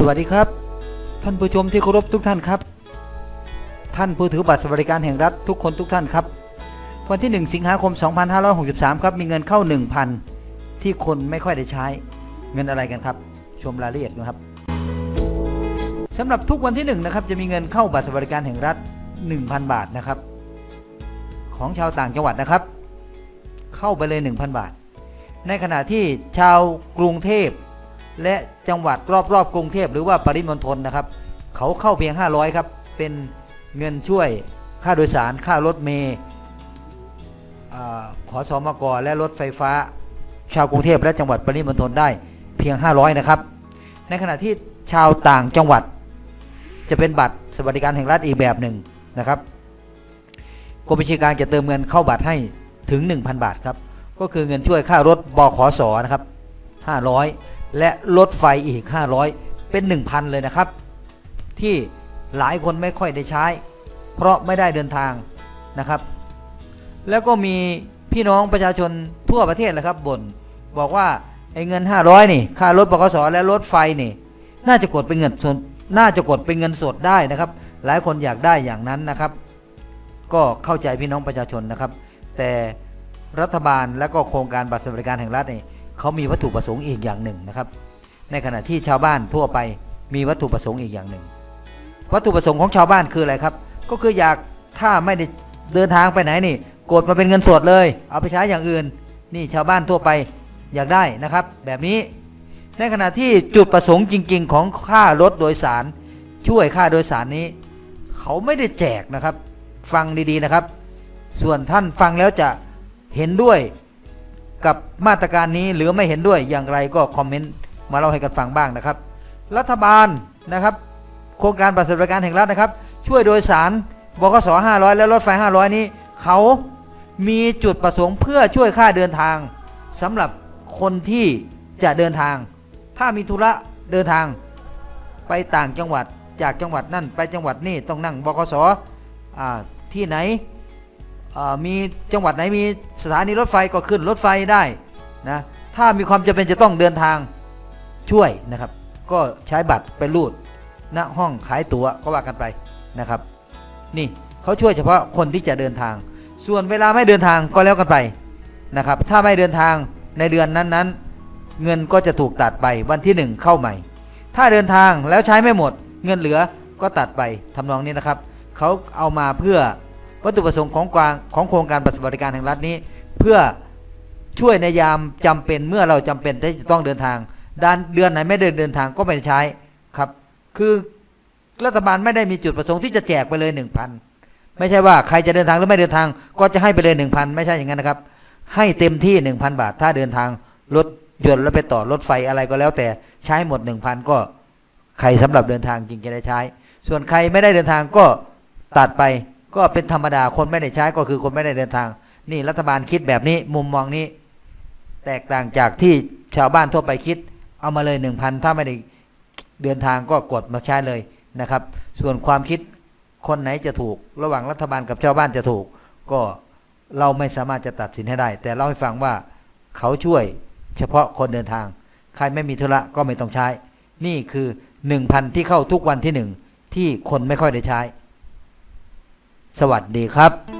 สวัสดีครับ ท่านผู้ชมที่เคารพทุกท่านครับ ท่านผู้ถือบัตรสวัสดิการแห่งรัฐทุกคนทุกท่านครับ วันที่ 1 สิงหาคม 2563 ครับมีเงินเข้า 1,000 ที่คนไม่ค่อยได้ใช้เงินอะไรกันครับ ชมรายละเอียดนะครับสำหรับทุกวันที่1นะครับจะมีเงินเข้าบัตรสวัสดิการแห่งรัฐ 1,000 บาทนะครับ ของชาวต่างจังหวัดนะครับ เข้าไปเลย 1,000 บาท ในขณะที่ชาวกรุงเทพ และจังหวัดรอบๆ กรุงเทพหรือว่าปริมณฑลนะครับ เขาเข้าเพียง 500 ครับ เป็นเงินช่วยค่าโดยสารค่ารถเมย์อ่าขอสอมกและรถไฟฟ้า ชาวกรุงเทพและจังหวัดปริมณฑลได้เพียง 500 นะครับ ในขณะที่ชาวต่างจังหวัด จะเป็นบัตรสวัสดิการแห่งรัฐอีกแบบหนึ่งนะครับกรมบัญชีกลางจะเติมเงินเข้าบัตรให้ถึง 1,000 บาทครับก็คือเงินช่วยค่ารถบขอสนะครับ500 และรถไฟอีก 500 เป็น 1,000 เลยนะครับ ที่หลายคนไม่ค่อยได้ใช้ เพราะไม่ได้เดินทางนะครับ แล้วก็มีพี่น้องประชาชนทั่วประเทศแหละครับบ่นบอกว่าไอ้เงิน 500 นี่ ค่ารถบกสและรถไฟนี่ น่าจะกดเป็นเงินสดน่าจะกดเป็นเงินสดได้นะครับ หลายคนอยากได้อย่างนั้นนะครับ ก็เข้าใจพี่น้องประชาชนนะครับ แต่รัฐบาลและก็โครงการบัตรสวัสดิการแห่งรัฐนี่ เขามีวัตถุประสงค์อีกอย่างหนึ่งนะครับ ในขณะที่ชาวบ้านทั่วไปมีวัตถุประสงค์อีกอย่างหนึ่ง วัตถุประสงค์ของชาวบ้านคืออะไรครับ ก็คืออยากถ้าไม่ได้เดินทางไปไหนนี่กดมาเป็นเงินสดเลย เอาไปใช้อย่างอื่น นี่ชาวบ้านทั่วไปอยากได้นะครับ แบบนี้ ในขณะที่จุดประสงค์จริง ๆ ของค่ารถโดยสาร ช่วยค่าโดยสารนี้ เขาไม่ได้แจกนะครับ ฟังดีๆนะครับ ส่วนท่านฟังแล้วจะเห็นด้วย กับมาตรการนี้หรือไม่เห็นด้วยอย่างไรก็คอมเมนต์มาเล่าให้กันฟังบ้างนะครับ รัฐบาลนะครับ โครงการบัตรสวัสดิการแห่งรัฐนะครับ ช่วยโดยสารบกส500 และรถไฟ 500 นี้ เขามีจุดประสงค์เพื่อช่วยค่าเดินทางสำหรับคนที่จะเดินทาง ถ้ามีธุระเดินทางไปต่างจังหวัดจากจังหวัดนั่นไปจังหวัดนี่ต้องนั่งบกสที่ไหน มีจังหวัดไหนมีสถานีรถไฟก็ขึ้นรถไฟได้นะถ้ามีความจำเป็นจะต้องเดินทางช่วยนะครับ ก็ใช้บัตรไปรูดณห้องขายตั๋วก็ว่ากันไปนะครับ นี่เขาช่วยเฉพาะคนที่จะเดินทาง ส่วนเวลาไม่เดินทางก็แล้วกันไปนะครับ ถ้าไม่เดินทางในเดือนนั้น ๆ เงินก็จะถูกตัดไปวันที่หนึ่งเข้าใหม่ ถ้าเดินทางแล้วใช้ไม่หมด เงินเหลือก็ตัดไปทำนองนี้นะครับเขาเอามาเพื่อ วัตถุประสงค์ของกางของโครงการบัตรสวัสดิการแห่งรัฐนี้ เพื่อช่วยในยามจำเป็นเมื่อเราจำเป็นที่จะต้องเดินทางด้านเดือนไหนไม่เดินเดินทางก็ไม่ใช้ครับ คือรัฐบาลไม่ได้มีจุดประสงค์ที่จะแจกไปเลย1,000ไม่ใช่ว่าใครจะเดินทางหรือไม่เดินทาง ก็จะให้ไปเลย1,000ไม่ใช่อย่างนั้นนะครับ ให้เต็มที่1,000บาท ถ้าเดินทางรถยนต์แล้วไปต่อรถไฟอะไรก็แล้วแต่ใช้หมด1,000ก็ใครสำหรับเดินทางจริงจะได้ใช้ ส่วนใครไม่ได้เดินทางก็ตัดไป ก็เป็นธรรมดาคนไม่ได้ใช้ก็คือคนไม่ได้เดินทาง นี่รัฐบาลคิดแบบนี้มุมมองนี้ แตกต่างจากที่ชาวบ้านทั่วไปคิด เอามาเลย1,000ถ้าไม่ได้เดินทางก็กดมาใช้เลยนะครับ ส่วนความคิดคนไหนจะถูก ระหว่างรัฐบาลกับชาวบ้านจะถูก ก็เราไม่สามารถจะตัดสินให้ได้ แต่เล่าให้ฟังว่าเขาช่วยเฉพาะคนเดินทาง ใครไม่มีธุระก็ไม่ต้องใช้ นี่คือ 1,000 ที่เข้าทุกวันที่หนึ่งที่คนไม่ค่อยได้ใช้ สวัสดีครับ